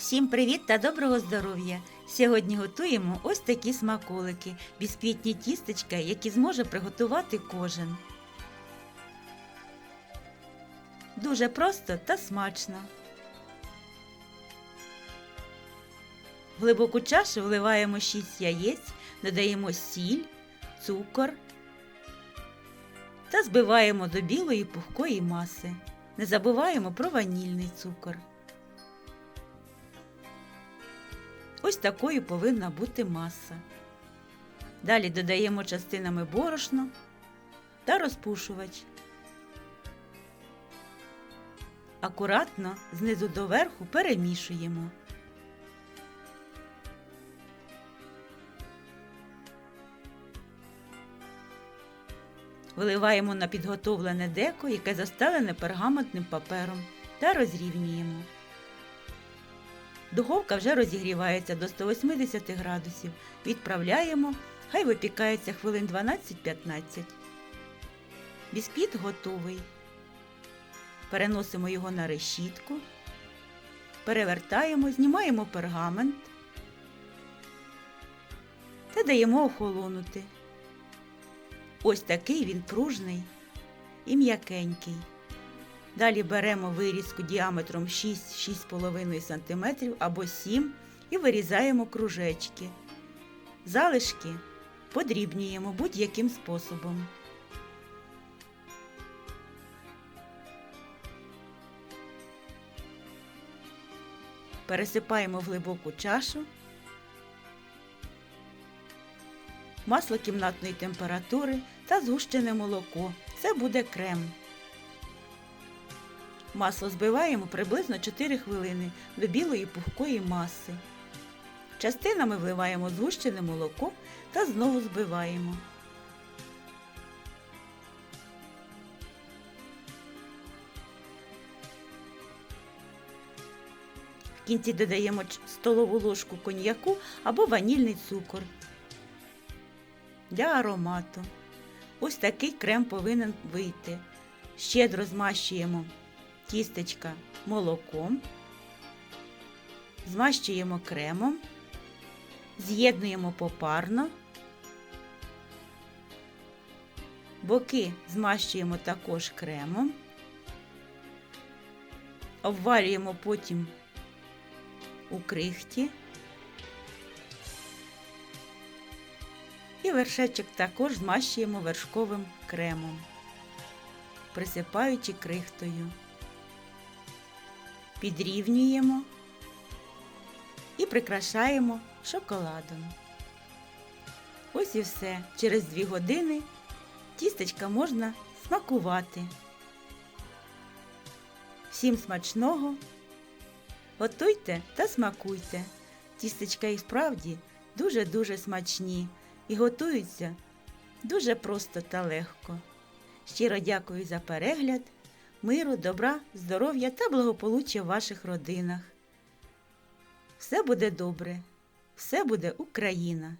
Всім привіт та доброго здоров'я! Сьогодні готуємо ось такі смаколики, бісквітні тістечка, які зможе приготувати кожен. Дуже просто та смачно. В глибоку чашу вливаємо 6 яєць, додаємо сіль, цукор та збиваємо до білої пухкої маси. Не забуваємо про ванільний цукор. Ось такою повинна бути маса. Далі додаємо частинами борошно та розпушувач. Акуратно знизу до верху перемішуємо. Виливаємо на підготовлене деко, яке застелене пергаментним папером, та розрівнюємо. Духовка вже розігрівається до 180 градусів. Відправляємо, хай випікається хвилин 12-15. Бісквіт готовий. Переносимо його на решітку. Перевертаємо, знімаємо пергамент та даємо охолонути. Ось такий він пружний і м'якенький. Далі беремо вирізку діаметром 6-6,5 см або 7 і вирізаємо кружечки. Залишки подрібнюємо будь-яким способом. Пересипаємо в глибоку чашу. Масло кімнатної температури та згущене молоко. Це буде крем. Масло збиваємо приблизно 4 хвилини до білої пухкої маси. Частинами вливаємо згущене молоко та знову збиваємо. В кінці додаємо столову ложку коньяку або ванільний цукор для аромату. Ось такий крем повинен вийти. Щедро змащуємо тістечка молоком, змащуємо кремом, з'єднуємо попарно, боки змащуємо також кремом, обвалюємо потім у крихті. І вершечок також змащуємо вершковим кремом, присипаючи крихтою. Підрівнюємо і прикрашаємо шоколадом. Ось і все. Через 2 години тістечка можна смакувати. Всім смачного! Готуйте та смакуйте. Тістечка і справді дуже-дуже смачні і готуються дуже просто та легко. Щиро дякую за перегляд, миру, добра, здоров'я та благополуччя в ваших родинах. Все буде добре, все буде Україна!